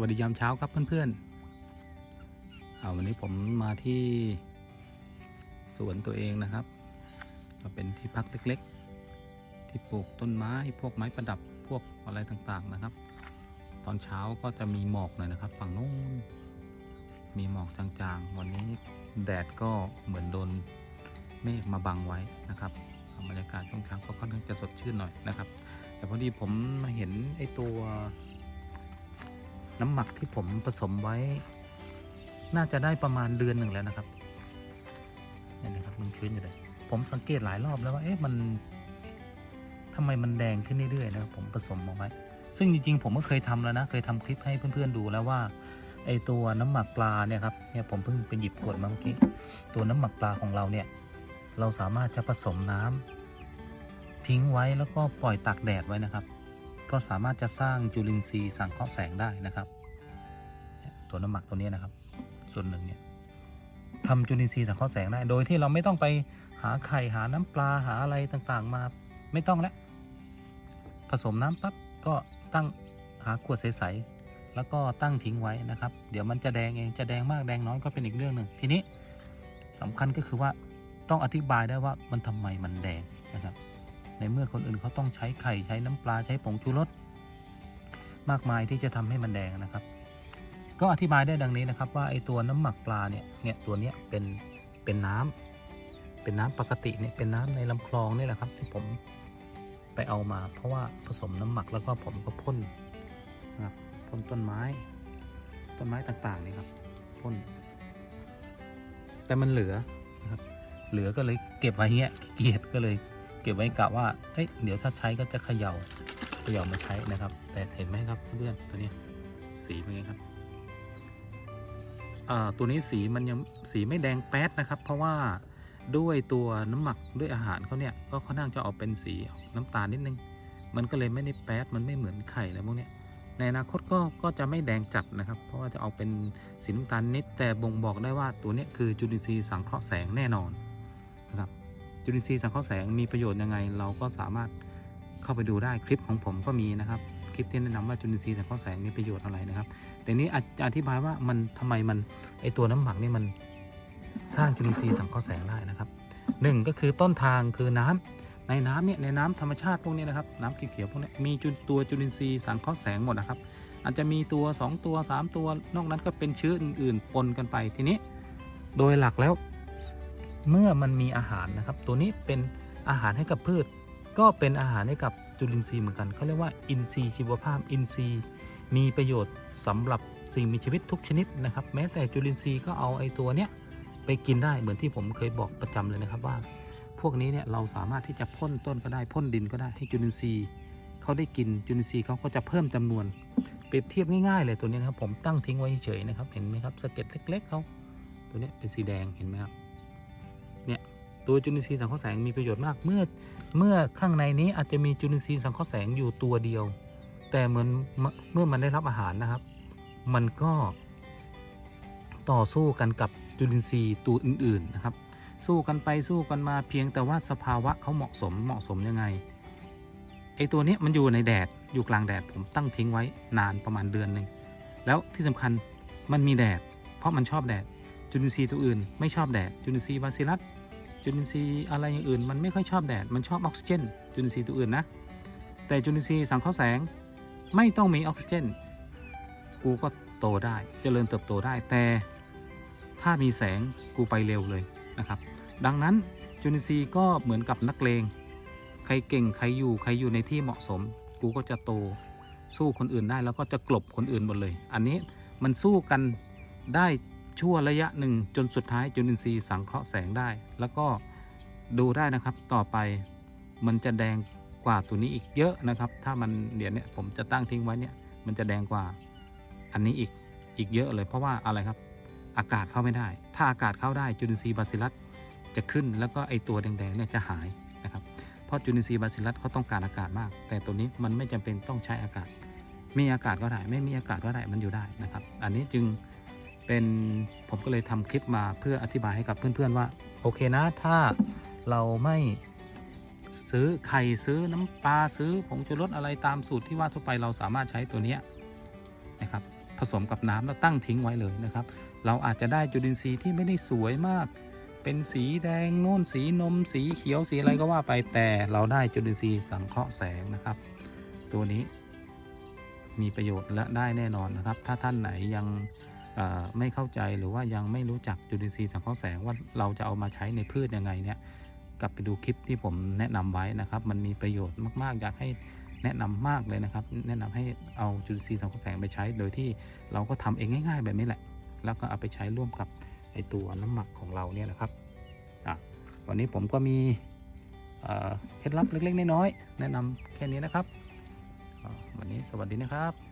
วัสดียามเช้าครับเพื่อนๆเอาวันนี้ผมมาที่สวนตัวเองนะครับ ก็เป็นที่พักเล็กๆ ที่ปลูกต้นไม้พวกไม้ประดับพวกอะไรต่างๆนะครับ ตอนเช้าก็จะมีหมอกหน่อยนะครับ ฝั่งนู้นมีหมอกจางๆ วันนี้แดดก็เหมือนโดนเมฆมาบังไว้นะครับบรรยากาศช่วงเช้าก็ค่อนข้างจะสดชื่นหน่อยนะครับ แต่พอดีผมมาเห็นไอ้ตัว น้ำหมักที่ผมผสมไว้ น่าจะได้ประมาณเดือนหนึ่งแล้วนะครับเนี่ยนะครับมันชื้นอยู่เลยผมสังเกตหลายรอบแล้วว่าเอ๊ะมันทำไมมันแดงขึ้นเรื่อยๆนะครับผมผสมเอาไว้ ซึ่งจริงๆ ผมก็เคยทำแล้วนะ เคยทำคลิปให้เพื่อนๆดูแล้วว่าไอตัวน้ำหมักปลาเนี่ยครับเนี่ยผมเพิ่งไปหยิบขวดมาเมื่อกี้ตัวน้ำหมักปลาของเราเนี่ย เราสามารถจะผสมน้ำทิ้งไว้แล้วก็ปล่อยตากแดดไว้นะครับ ก็สามารถจะสร้างจุลินทรีย์สังเคราะห์แสงได้นะครับ ตัวน้ำหมักตัวนี้นะครับ ส่วนหนึ่งเนี่ยทำจุลินทรีย์สังเคราะห์แสงได้โดยที่เราไม่ต้องไปหาไข่หาน้ำปลาหาอะไรต่างๆ มาไม่ต้องแล้วผสมน้ำปั๊บก็ตั้งหาขวดใสๆแล้วก็ตั้งทิ้งไว้นะครับ เดี๋ยวมันจะแดงเองจะแดงมากแดงน้อยก็เป็นอีกเรื่องหนึ่งทีนี้สำคัญก็คือว่าต้องอธิบายได้ว่ามันทำไมมันแดงนะครับ ในเมื่อคนอื่นเขาต้องใช้ไข่ใช้น้ำปลาใช้ผงชูรสมากมายที่จะทำให้มันแดงนะครับ ก็อธิบายได้ดังนี้นะครับว่าไอตัวน้ำหมักปลาเนี่ยเนี่ยตัวเนี้ยเป็นเป็นน้ำเป็นน้ำปกติเนี่ยเป็นน้ำในลำคลองนี่แหละครับ ที่ผมไปเอามา เพราะว่าผสมน้ำหมักแล้วก็ผมก็พ่นนะครับพ่นต้นไม้ ต้นไม้ต่างๆนี่ครับพ่นแต่มันเหลือนะครับ เหลือก็เลยเก็บไว้เงี้ยเกียจก็เลย ก็บไว้กะว่าเอ้ยเดี๋ยวถ้าใช้ก็จะเขยา่าเขย่ามาใช้นะครับ แต่เห็นไหมครับเพื่อนตัวนี้สีเป็นไงครับอ่าตัวนี้สีมันยังสีไม่แดงแป๊ดนะครับ เพราะว่าด้วยตัวน้ำหมักด้วยอาหารเขาเนี่ยก็ค่อนข้างจะออกเป็นสีน้ำตาลนิดนึง มันก็เลยไม่ได้แป๊ดมันไม่เหมือนไข่แล้วพวกเนี้ยในอนาคตก็ก็จะไม่แดงจัดนะครับ เพราะว่าจะออกเป็นสีน้ำตาลนิดแต่บ่งบอกได้ว่าตัวนี้คือจุลินทรีย์สังเคราะห์แสงแน่นอนนะครับ จุลินทรีย์สังเคราะห์แสงมีประโยชน์ยังไง เราก็สามารถเข้าไปดูได้คลิปของผมก็มีนะครับคลิปที่แนะนำว่าจุลินทรีย์สังเคราะห์แสงมีประโยชน์อะไรนะครับ แต่นี้อธิบายว่ามันทำไมมันไอตัวน้ำหมักนี่มันสร้างจุลินทรีย์สังเคราะห์แสงได้นะครับหนึ่งก็คือต้นทางคือน้ำในน้ำเนี่ยในน้ำธรรมชาติพวกนี้นะครับน้ำเขียวๆพวกนี้มีจุตัวจุลินทรีย์สังเคราะห์แสงหมดนะครับ อาจจะมีตัว 2 ตัว 3 ตัวนอกนั้นก็เป็นเชื้ออื่นๆปนกันไปทีนี้ โดยหลักแล้ว เมื่อมันมีอาหารนะครับ ตัวนี้เป็นอาหารให้กับพืช ก็เป็นอาหารให้กับจุลินทรีย์เหมือนกันเขาเรียกว่าอินทรีย์ชีวภาพอินทรีย์ มีประโยชน์สำหรับสิ่งมีชีวิตทุกชนิดนะครับ แม้แต่จุลินทรีย์ก็เอาไอ้ตัวเนี้ยไปกินได้เหมือนที่ผมเคยบอกประจำเลยนะครับว่า พวกนี้เนี่ยเราสามารถที่จะพ่นต้นก็ได้พ่นดินก็ได้ให้จุลินทรีย์เขาได้กินจุลินทรีย์เขาก็จะเพิ่มจำนวนเปรียบเทียบง่ายๆเลยตัวนี้นะครับผมตั้งทิ้งไว้เฉยๆนะครับ เห็นไหมครับสะเก็ดเล็ก ๆเขาตัวนี้เป็นสีแดงเห็นไหมครับ ตัวจุลินทรีย์สังเคราะห์แสงมีประโยชน์มากเมื่อเมื่อข้างในนี้อาจจะมีจุลินทรีย์สังเคราะห์แสงอยู่ตัวเดียว แต่เหมือนเมื่อมันได้รับอาหารนะครับ มันก็ต่อสู้กันกับจุลินทรีย์ตัวอื่นๆนะครับ สู้กันไปสู้กันมาเพียงแต่ว่าสภาวะเขาเหมาะสมเหมาะสมยังไงไอตัวนี้มันอยู่ในแดดอยู่กลางแดดผมตั้งทิ้งไว้นานประมาณเดือนหนึ่งแล้วที่สำคัญมันมีแดด เพราะมันชอบแดดจุลินทรีย์ตัวอื่น ไม่ชอบแดดจุลินทรีย์บาซิลัส จุลินทรีย์อะไรอย่างอื่น มันไม่ค่อยชอบแดด มันชอบออกซิเจน จุลินทรีย์ตัวอื่นนะ แต่จุลินทรีย์สังเคราะห์แสงไม่ต้องมีออกซิเจน กูก็โตได้เจริญเติบโตได้ แต่ถ้ามีแสงกูไปเร็วเลยนะครับ ดังนั้นจุลินทรีย์ก็เหมือนกับนักเลง ใครเก่งใครอยู่ใครอยู่ในที่เหมาะสม กูก็จะโตสู้คนอื่นได้แล้วก็จะกลบคนอื่นหมดเลย อันนี้มันสู้กันได้ ชั่วระยะหนึ่งจนสุดท้ายจุลินทรีย์สังเคราะห์แสงได้ แล้วก็ดูได้นะครับต่อไปมันจะแดงกว่าตัวนี้อีกเยอะนะครับ ถ้ามันเดี๋ยวนี้ผมจะตั้งทิ้งไว้เนี่ยมันจะแดงกว่าอันนี้อีกอีกเยอะเลย เพราะว่าอะไรครับ อากาศเข้าไม่ได้ ถ้าอากาศเข้าได้จุลินทรีย์บาซิลัสจะขึ้นแล้วก็ไอตัวแดงๆเนี่ยจะหายนะครับเพราะจุลินทรีย์บาซิลัสเขาต้องการอากาศมาก แต่ตัวนี้มันไม่จำเป็นต้องใช้อากาศ มีอากาศก็ได้ ไม่มีอากาศก็ได้มันอยู่ได้นะครับ อันนี้จึง เป็นผมก็เลยทำคลิปมาเพื่ออธิบายให้กับเพื่อนๆว่า โอเคนะ ถ้าเราไม่ซื้อไข่ซื้อน้ำปลาซื้อผงชูรสอะไรตามสูตรที่ว่าทั่วไปเราสามารถใช้ตัวเนี้ยนะครับ ผสมกับน้ำแล้วตั้งทิ้งไว้เลยนะครับ เราอาจจะได้จุลินทรีย์ที่ไม่ได้สวยมาก เป็นสีแดงโน่นสีนม สีเขียวสีอะไรก็ว่าไปแต่เราได้จุลินทรีย์สังเคราะห์แสงนะครับ ตัวนี้มีประโยชน์และได้แน่นอนนะครับ ถ้าท่านไหนยัง ไม่เข้าใจหรือว่ายังไม่รู้จักจุลินทรีย์สังเคราะห์แสงว่าเราจะเอามาใช้ในพืชยังไงเนี่ยกลับไปดูคลิปที่ผมแนะนำไว้นะครับ มันมีประโยชน์มาก ๆ อยากให้แนะนำมากเลยนะครับ แนะนำให้เอาจุลินทรีย์สังเคราะห์แสงไปใช้ โดยที่เราก็ทำเองง่าย ๆ แบบนี้แหละ แล้วก็เอาไปใช้ร่วมกับไอตัวน้ำหมักของเราเนี่ยนะครับวันนี้ผมก็มีเคล็ดลับเล็ก ๆ น้อยๆแนะนำแค่นี้นะครับ วันนี้สวัสดีนะครับ